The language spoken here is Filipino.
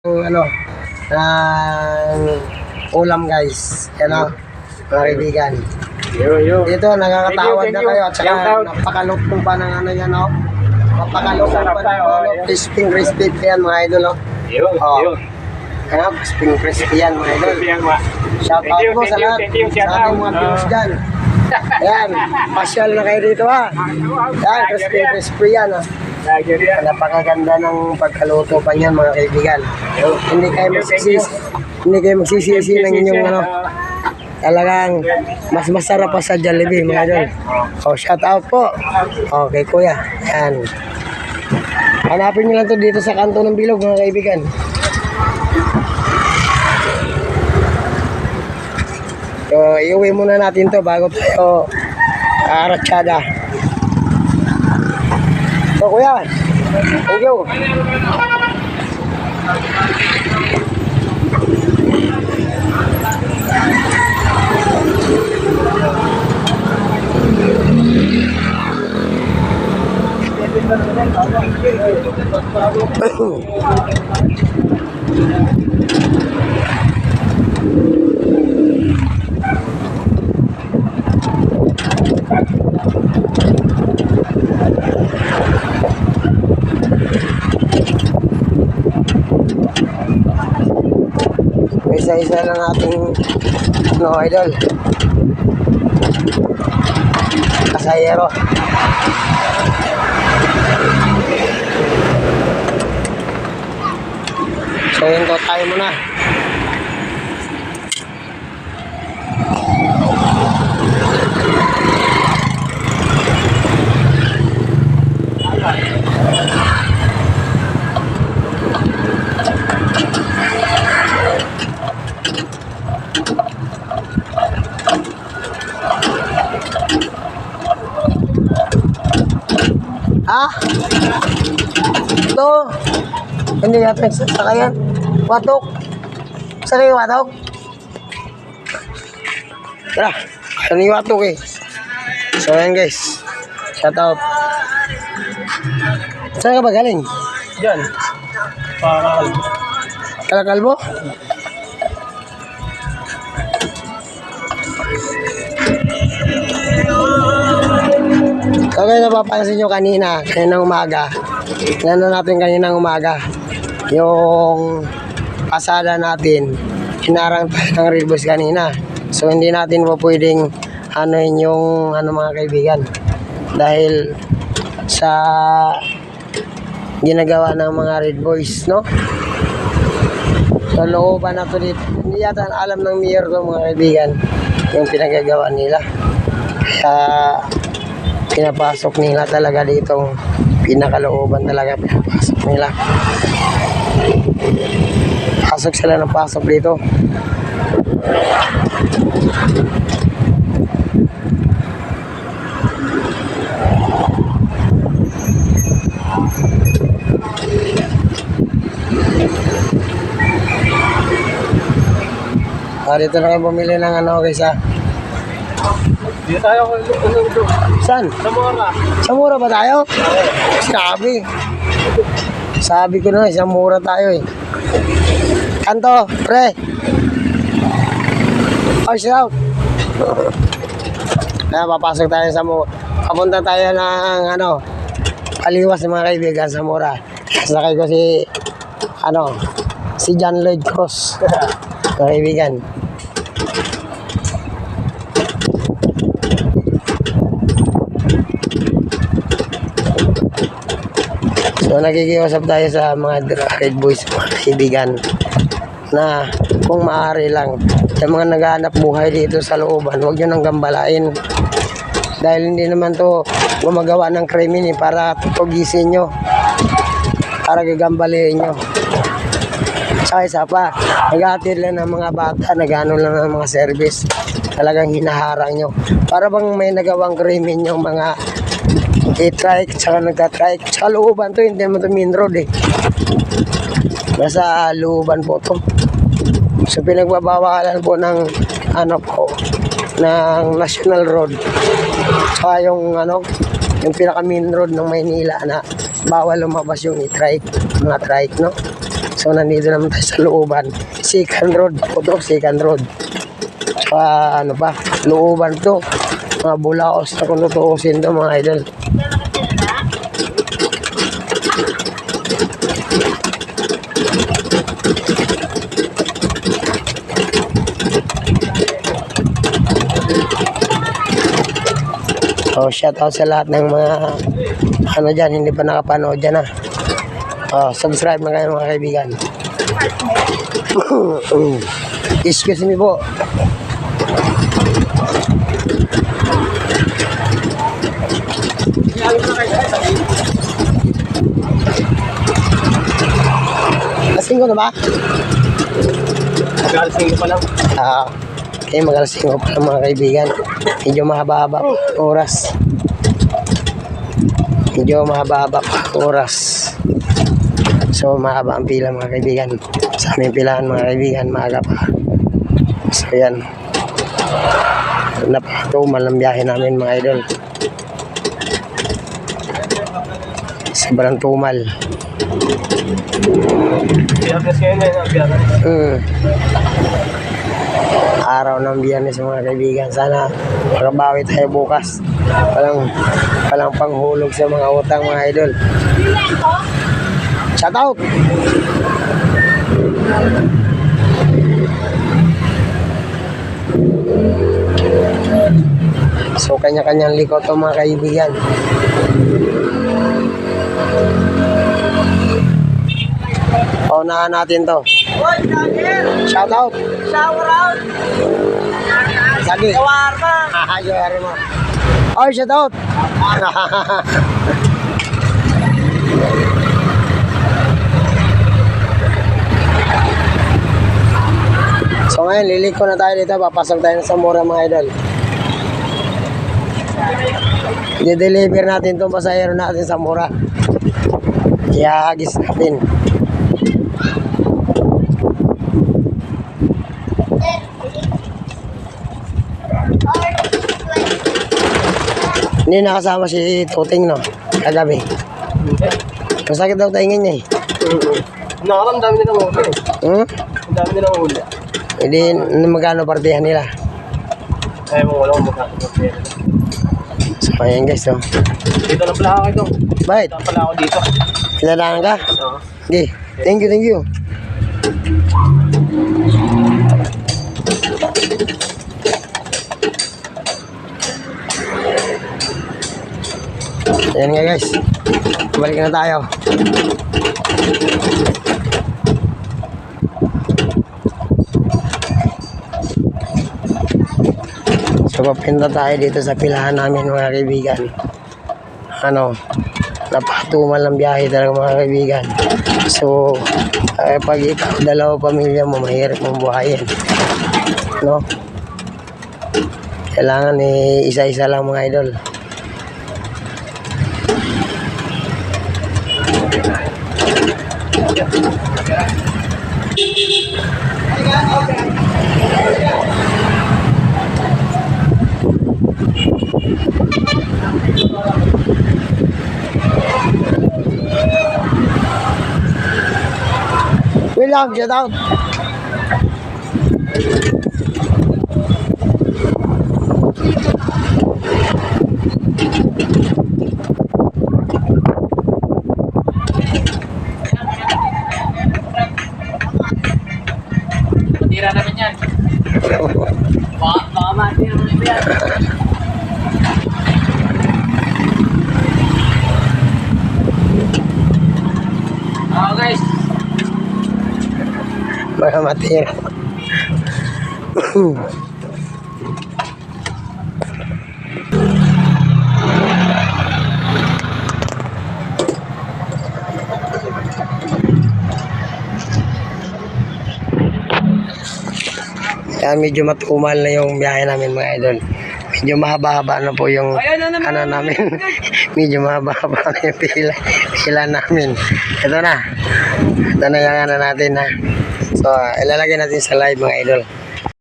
Ang ano, ng ulam guys. Yan o, mga kaibigan. Yo, yo. Dito, nakakatawad Thank na kayo. At saka napakalutong pa ng ano yan o. Napakalutong Sarap pa ng tayo, ano, crispy crispy yan mga idol o. Oh. yo. Kaya crispy crispy yan mga idol. Shout out thank sa lahat. Sa ating mga viewers Ah. dyan. Yan, pasyal na kayo dito ha. Yan, crispy crispy yan ha. Rin. Napakaganda ng pagkaluto pa niyan mga kaibigan. Hindi kayo magsisisi. Hindi kayo magsisisi ng inyong ano. Talagang mas masarap pa sa Jollibee mga idol. Oh, shout out po. Okay, kuya. Yan. Hanapin niyo lang to dito sa kanto ng bilog mga kaibigan. So, iuwi muna natin to bago tayo aratsada. So, kuya. Thank you. Isa-isa lang ating no idol. Kasayero. So yun to tayo muna. Ha? Ito. Hindi yata nagsasakayan. Watok. Yung watok? Tara. Yung watok eh? So yan guys. Shout out. Saan ka ba galing? Yan. Para Kalakalbo? Kagaya napapansin nyo kanina, kaninang umaga, ano natin kaninang umaga, yung pasada natin, hinarang tayo ng bus kanina. So hindi natin po pwedeng ano yun yung ano mga kaibigan. Dahil sa ginagawa ng mga red boys, no? So, looban na to dito. Hindi yata alam ng mayor to mga kaibigan yung pinagagawa nila. Kaya pinapasok nila talaga dito pinakalooban talaga pinapasok nila. Pasok sila ng pasok dito. Ah, dito na kayo bumili ng ano kaysa. Dito tayo kung. Saan? Sa Mora. Sa ba tayo? Sabi. Sabi ko na, sa mura tayo eh. Kanto, pre. Oh, shout. Kaya papasok tayo sa mura. Papunta tayo ng ano, paliwas ng mga kaibigan sa mura. Sakay ko si, ano, si John Lloyd Cross. Mga kaibigan. So nakikiusap tayo sa mga Red Boys, mga kaibigan, na kung maaari lang, sa mga naghahanap buhay dito sa looban, huwag nyo nang gambalain. Dahil hindi naman to gumagawa ng krimen eh, para tugisin nyo, para gagambaliin nyo. Tsaka isa pa, naghahatid lang ng mga bata, nagano lang ng mga service, talagang hinaharang nyo. Para bang may nagawang krimen yung mga i-trike, tsaka nagka-trike. Tsaka looban to, hindi naman to main road eh. Nasa looban po to. So pinagbabawalan po ng ano po, ng National Road. Tsaka yung ano, yung pinaka main road ng Maynila na bawal lumabas yung i-trike, mga trike, no? So, nandito naman tayo sa looban. Second road po to, second road. Ah, ano pa, looban to. Mga bulaos na kung tutuusin to, mga idol. So, shout out sa lahat ng mga ano dyan, hindi pa nakapanood dyan ah. Oh, subscribe na kayo mga kaibigan. Excuse me po. Lasing ko na ba? Nag-aalasing ko pa lang. Ah, okay, magalasing ko pala mga kaibigan. Medyo mahaba-haba pa oras. Medyo mahaba-haba pa oras. So, mahaba ang pila mga kaibigan. Sa aming pilahan mga kaibigan, maaga pa. So, yan. Napakatumal ang biyahe namin mga idol. Sobrang tumal. Eh. Mm. Araw ng biyernes mga kaibigan. Sana makabawi tayo bukas. Walang, walang panghulog sa mga utang mga idol. Shout out! So kanya-kanyang likot to mga kaibigan. Paunahan natin to. Shout out. Shower out! Sige. Kawarma! Hahayo mo. Oy, shout out. so ngayon, liliko na tayo dito. Papasok tayo sa mura mga idol. I-deliver natin itong pasahero natin sa mura. Ihahagis natin. Hindi nakasama si Tuting, no? Kagabi. Masakit daw taingin niya eh. Nakaram, dami nilang huli. Hmm? Ang dami nilang huli. Hindi, ano magkano partihan nila. Ay, mo wala akong magkakapag So, ayan guys, oh. Dito na pala ako ito. Bakit? Dito pala ako dito. Kailangan ka? Oo. Okay. Thank you, thank you. Ayan nga guys. Balik na tayo. So papunta tayo dito sa pilahan namin mga kaibigan. Ano, napatumal ang biyahe talaga mga kaibigan. So, eh, pag ikaw, dalawa pamilya mo, mahirap mong buhayin. No? Kailangan eh, isa-isa lang mga idol. We love shout out. Oo guys, Mga matira. Kaya medyo matumal na yung biyahe namin mga idol. Medyo mahaba-haba na po yung ano namin. medyo mahaba-haba na yung pila, pila namin. Ito na. Ito na yung ano natin ha. So, ilalagay natin sa live mga idol.